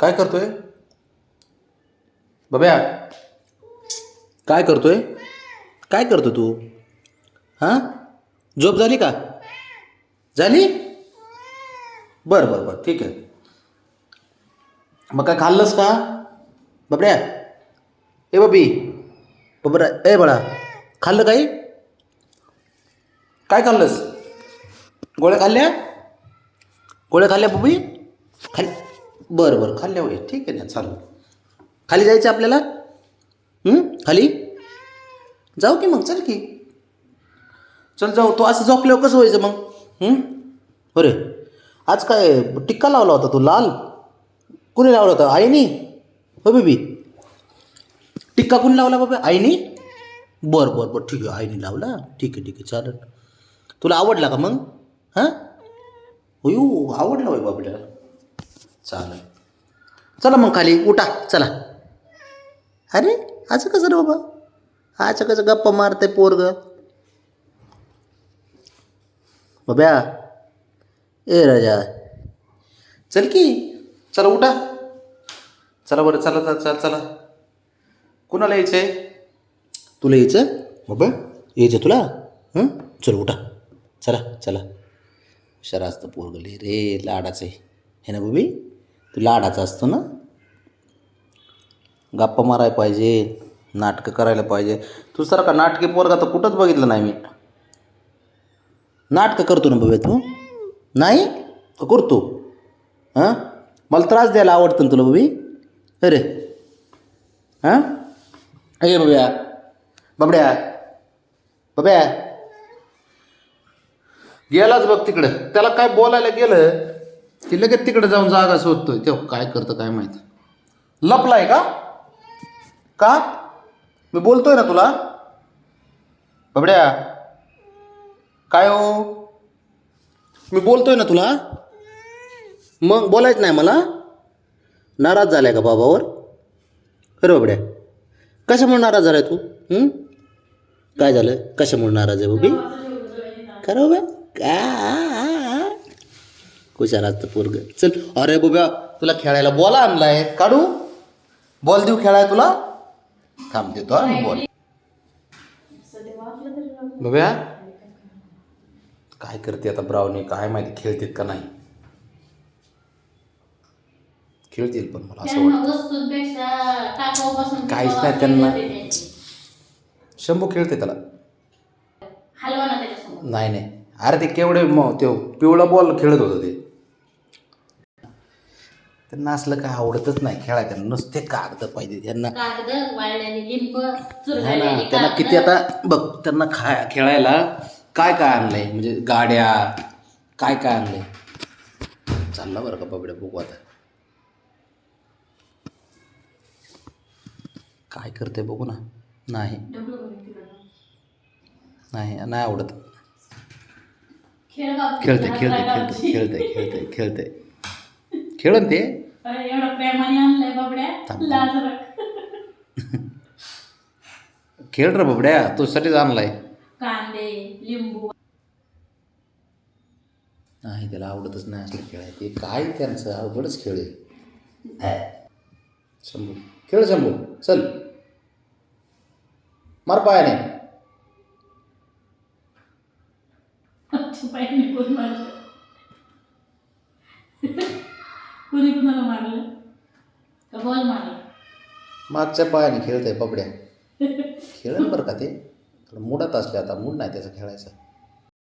काय करतोय? बब्या काय करतोय? काय करतो तू? हां? झोप झाली का? झाली? बरं बरं बरं ठीक आहे. मग काय खाल्लंस का? बबड्या ए बबी बबरा ए बळा खाल्लं काही? काय खाल्लंस? गोळ्या खाल्ल्या? गोळ्या खाल्ल्या बबी? खाल बरं बरं. खाल्ल्यावर ठीक आहे ना चालेल. खाली जायचं आपल्याला? खाली? जाऊ की मग चल की. चल जाऊ. तो असं झोपल्यावर कसं व्हायचं मग? अरे आज काय टिक्का लावला होता तो लाल? कुणी लावला होता? आईनी? हो बेबी. टिक्का कुणी लावला बाबा? आईनी? बरं बरं बरं. ठीक आहे आईने लावला. ठीक आहे ठीक आहे चालेल. तुला आवडला का मग? हां? होयो आवडला होय बाबड्याला. चालेल. चला मग खाली उठा चला. अरे असं कसं रे बाबा? असं कसं गप्पा मारते पोरग? बाब्या ए राजा चल की. चला उठा. चला बरं चला चला चला चला. कुणाला यायचं आहे तुला यायचं? बाबा यायचं तुला? हं? चल उठा. चला चला. हुशार असतं पोरगले रे लाडाचं आहे. हे ना बाबी तू लाडाचा असतो ना? गप्पा मारायला पाहिजे नाटकं करायला पाहिजे. तू सारखा नाटके पोरगा तर कुठंच बघितलं नाही मी. नाटकं करतो ना बाबा तू? नाही? करतो? हां? मला त्रास द्यायला आवडतं ना तुला बाबी अरे. हां? अरे बाब्या बाबड्या. बाब्या गेलाच बघ तिकडं. त्याला काय बोलायला गेलं? की लगेच तिकडे जाऊन जागा शोधतोय. तेव्हा काय करतं काय माहीत. लपलाय का? का? मी बोलतोय ना तुला. बबड्या. काय हो? मी बोलतोय ना तुला. मग बोलायचं नाही मला. नाराज झालाय का बाबावर? अरे बाबड्या. कशामुळे नाराज झालाय तू? काय झालं? कशामुळे नाराज आहे बाबी? खरं बाबा? का हुशार असतं पोरग. चल अरे बाबा तुला खेळायला बॉल आणलाय. काढू? बॉल देऊ खेळाय तुला? थांब देतो बॉल. बाब्या? काय करते आता ब्राउनी? काय माहिती खेळतील का नाही? खेळतील पण मला असं वाटतं. काहीच नाही त्यांना. शंभू खेळते त्याला. नाही नाही. अरे ते केवढे मग ते पिवळा बॉल खेळत होतं ते. त्यांना असलं काय आवडतच नाही खेळाय त्यांना नुसते कागद पाहिजे त्यांना. कागद वाळलेली लिंब हा ना. चुरगळलेली त्यांना कागद. किती आता बघ त्यांना खा खेळायला काय काय आणलंय? म्हणजे गाड्या काय काय आणलंय? चालला बरं का बाबड्या बघू आता. काय करते बघू ना. नाही. तिकडं? नाही नाही आवडत. खेळ खेळते खेळते खेळते आमची. खेळते खेळते खेळते खेळन ते. एवढं प्रेमाने आणलंय बाबड्या. थांब. लाज राख. खेळ रे बाबड्या तुझ्यासाठीच आणलाय. कांदे लिंबू. नाही त्याला आवडतच नाही असलं खेळ ते. काय त्यांचं? अवघडच खेळ आहे. शंभू. खेळ शंभू. चल. मार पायाने. कोण मारलं मला मारलं? का बॉल मारला? मागच्या पायाने खेळतंय पबड्या. खेळेल बरं का ते? मुडात असले आता मूड नाही त्याचा खेळायचा.